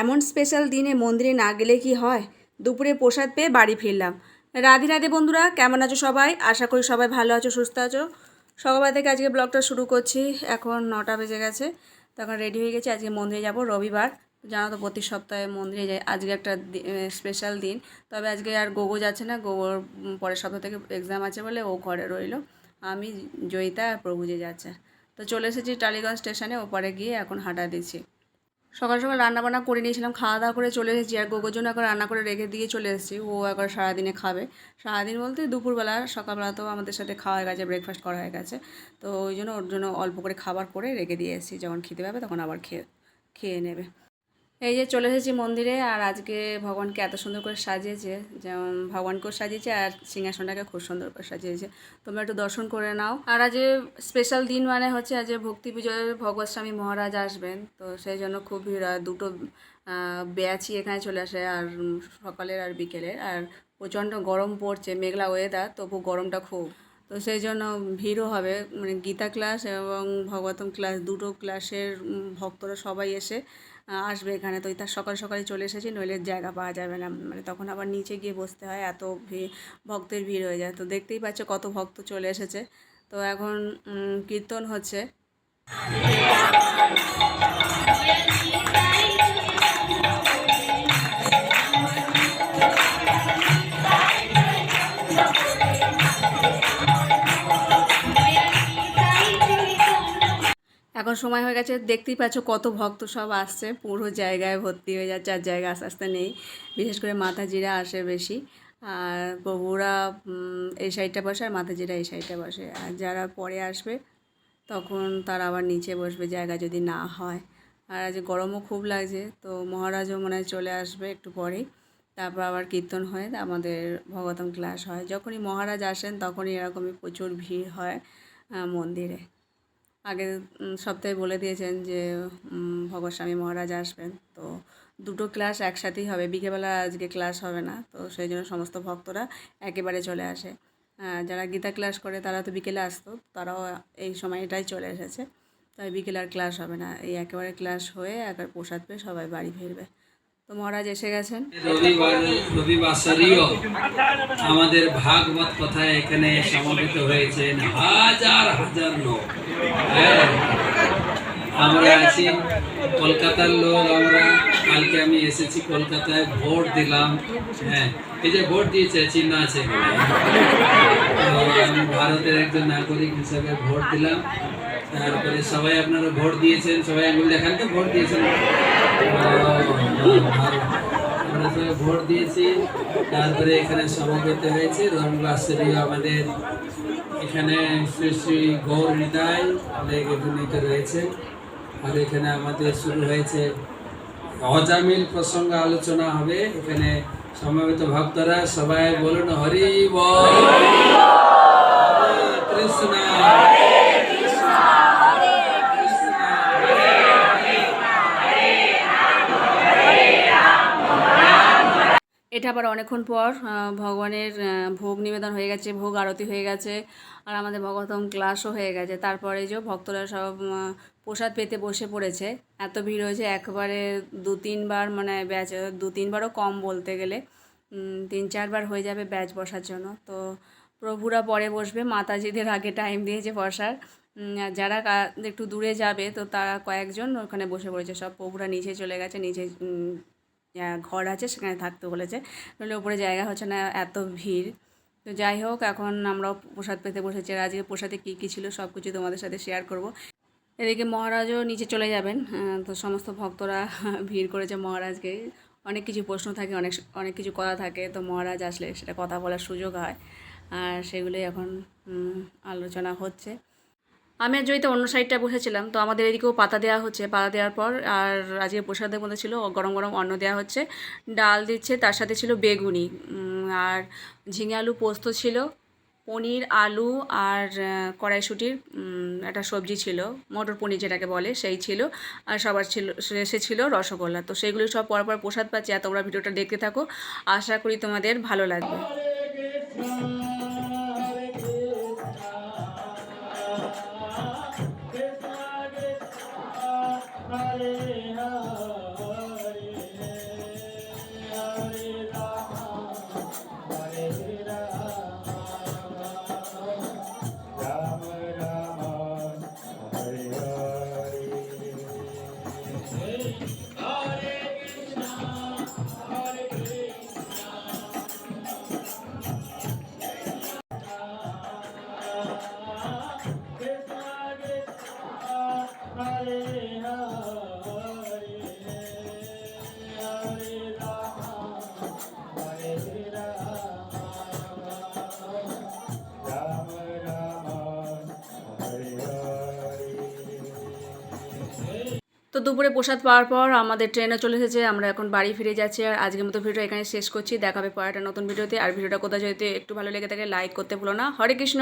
এমন স্পেশাল দিনে মন্দিরে না গেলে কি হয়? দুপুরে প্রসাদ পেয়ে বাড়ি ফিরলাম। রাধে রাধে বন্ধুরা, কেমন আছো সবাই? আশা করি সবাই ভালো আছো, সুস্থ আছো। সকালবেলা থেকে আজকে ব্লগটা শুরু করছি। এখন নটা বেজে গেছে। তখন রেডি হয়ে গেছি, আজকে মন্দিরে যাব রবিবার। জানো তো প্রতি সপ্তাহে মন্দিরে যাই। আজকে একটা স্পেশাল দিন। তবে আজকে আর গোগো যাচ্ছে না। গোগোর পরের সপ্তাহ থেকে এক্সাম আছে বলে ও ঘরে রইল। আমি, জয়িতা আর প্রভুজে যাচ্ছে। তো চলে এসেছি টালিগঞ্জ স্টেশনে ওপারে গিয়ে এখন হাঁটা দিচ্ছি। সকাল সকাল রান্না বান্না করে নিয়েছিলাম, খাওয়া দাওয়া করে চলে এসেছি আর গোগোর জন্য এখন রান্না করে রেখে দিয়ে চলে এসেছি। ও একবার সারাদিনে খাবে। সারাদিন বলতে দুপুরবেলা, সকালবেলা তো আমাদের সাথে খাওয়া হয়ে গেছে ব্রেকফাস্ট করা হয়ে গেছে। তো ওই জন্য ওর জন্য অল্প করে খাবার করে রেখে দিয়ে এসেছি। যখন খেতে পাবে তখন আবার খেয়ে খেয়ে নেবে। এই যে চলে এসেছি মন্দিরে, আর আজকে ভগবানকে এত সুন্দর করে সাজিয়েছে, যেমন ভগবানকেও সাজিয়েছে আর সিংহাসনটাকে খুব সুন্দর করে সাজিয়েছে। তোমরা একটু দর্শন করে নাও। আর আজ স্পেশাল দিন মানে হচ্ছে আজ ভক্তি পুজোর ভগবত স্বামী মহারাজ আসবেন, তো সেই জন্য খুব ভিড়। হয় দুটো ব্যাচই এখানে চলে আসে, আর সকালের আর বিকেলের। আর প্রচণ্ড গরম পড়ছে, মেঘলা ওয়েদার তবু গরমটা খুব। তো সেই জন্য ভিড়ও হবে। মানে গীতা ক্লাস এবং ভগবতম ক্লাস দুটো ক্লাসের ভক্তরা সবাই এসে আসবে এখানে। তো তার সকাল সকালে চলে এসেছি, নইলে জায়গা পাওয়া যাবে না। মানে তখন আবার নিচে গিয়ে বসতে হয়, এত ভক্তের ভিড় হয়ে যায়। তো দেখতেই পাচ্ছ কত ভক্ত চলে এসেছে। তো এখন কীর্তন হচ্ছে। এখন সময় হয়ে গেছে, দেখতেই পাচ্ছ কত ভক্ত সব আসছে, পুরো জায়গায় ভর্তি হয়ে যাচ্ছে, আর জায়গা আস্তে আস্তে নেই, বিশেষ করে মাথাজিরা আসে বেশি, আর প্রভুরা এই সাইডটা বসে আর মাথাজিরা এই সাইডটা বসে, আর যারা পরে আসবে, তখন তারা আবার নিচে বসবে জায়গা যদি না হয়, আর আজ গরমও খুব লাগছে, তো মহারাজও মনে হয় চলে আসবে একটু পরেই, তারপর আবার কীর্তন হয়, আমাদের ভগতম ক্লাস হয়, যখনই মহারাজ আসেন তখনই এরকমই প্রচুর ভিড় হয় মন্দিরে। আগের সপ্তাহে বলে দিয়েছেন যে উম, ভগৎ স্বামী মহারাজ আসবেন। তো দুটো ক্লাস একসাথেই হবে। বিকেলবেলা আজকে ক্লাস হবে না। তো সেই জন্য সমস্ত ভক্তরা একেবারে চলে আসে। যারা গীতা ক্লাস করে তারা তো বিকেলে আসতো। তারাও এই সময়টাই চলে এসেছে। তাই বিকেলে আর ক্লাস হবে না। এই একেবারে ক্লাস হয়ে একবার প্রসাদ পেয়ে সবাই বাড়ি ফিরবে। তো মহারাজ এসে গেছেন। রবিবার আমাদের ভাগবত কথায় এখানে সমবেত হয়েছেন হাজার হাজার লোক। হ্যাঁ আমরা আছি কলকাতার লোক, আমরা কালকে আমি এসেছি কলকাতায়, ভোট দিলাম। হ্যাঁ এই যে ভোট দিয়েছে, চিহ্ন আছে। আমি ভারতের একজন নাগরিক হিসাবে ভোট দিলাম। তারপরে সবাই আপনারা ভোট দিয়েছেন, সবাই আঙুল দেখান তো, ভোট দিয়েছেন। ভোট দিয়েছি। তারপরে এখানে সমবেত হয়েছে। রবিবাসরীয় আমাদের এখানে শ্রী শ্রী গৌর হৃদয় অনেক রয়েছে। আর এখানে আমাদের শুরু হয়েছে অজামিল প্রসঙ্গ আলোচনা হবে। এখানে সমবেত ভক্তরা সবাই বলুন, হরি বল। কৃষ্ণ। এটা আবার অনেকক্ষণ পর ভগবানের ভোগ নিবেদন হয়ে গেছে, ভোগ আরতি হয়ে গেছে, আর আমাদের ভগবতম ক্লাসও হয়ে গেছে। তারপরে যে ভক্তরা সব প্রসাদ পেতে বসে পড়েছে। এত ভিড় হয়েছে, একবারে দু তিনবার মানে ব্যাচ, দু তিনবারও কম বলতে গেলে। তিন চারবার হয়ে যাবে ব্যাচ বসার জন্য। তো প্রভুরা পরে বসবে, মাতাজিদের আগে টাইম দিয়েছে বসার। যারা একটু দূরে যাবে, তো তারা কয়েকজন ওখানে বসে পড়েছে। সব প্রভুরা নিচে চলে গেছে, নিচে ঘর আছে, সেখানে থাকতে বলেছে। নইলে ওপরে জায়গা হচ্ছে না, এত ভিড়। তো যাই হোক, এখন আমরা প্রসাদ পেতে বসেছি। আর আজকে প্রসাদে কী কী ছিল, সব কিছু তোমাদের সাথে শেয়ার করব। এদিকে মহারাজও নিচে চলে যাবেন। তো সমস্ত ভক্তরা ভিড় করেছে মহারাজকে। অনেক কিছু প্রশ্ন থাকে, অনেক অনেক কিছু কথা থাকে। তো মহারাজ আসলে সেটা কথা বলার সুযোগ হয়। আর সেগুলোই এখন আলোচনা হচ্ছে। আমি আর জয়িতে অন্য সাইডটা বসেছিলাম, তো আমাদের এদিকেও পাতা দেওয়া হচ্ছে, পাতা দেওয়ার পর আর আজকে প্রসাদের মধ্যে ছিল গরম গরম অন্ন দেওয়া হচ্ছে, ডাল দিচ্ছে, তার সাথে ছিল বেগুনি আর ঝিঙে আলু পোস্ত ছিল, পনির, আলু আর কড়াইশুটির একটা সবজি ছিল, মটর পনির যেটাকে বলে সেই ছিল, আর সবার ছিল, শেষে ছিল রসগোল্লা, তো সেগুলো সব পর পর প্রসাদ পাচ্ছি, আর তোমরা ভিডিওটা দেখতে থাকো, আশা করি তোমাদের ভালো লাগবে। দুপুরে প্রসাদ পাওয়ার পর আমাদের ট্রেনে চলে এসেছে, আমরা এখন বাড়ি ফিরে যাচ্ছি আর আজকের মতো ভিডিও এখানে শেষ করছি। দেখাবে পরে একটা নতুন ভিডিওতে। আর ভিডিওটা কোথায় যদি একটু ভালো লেগে থাকে লাইক করতে ভুলো না। হরে কৃষ্ণ!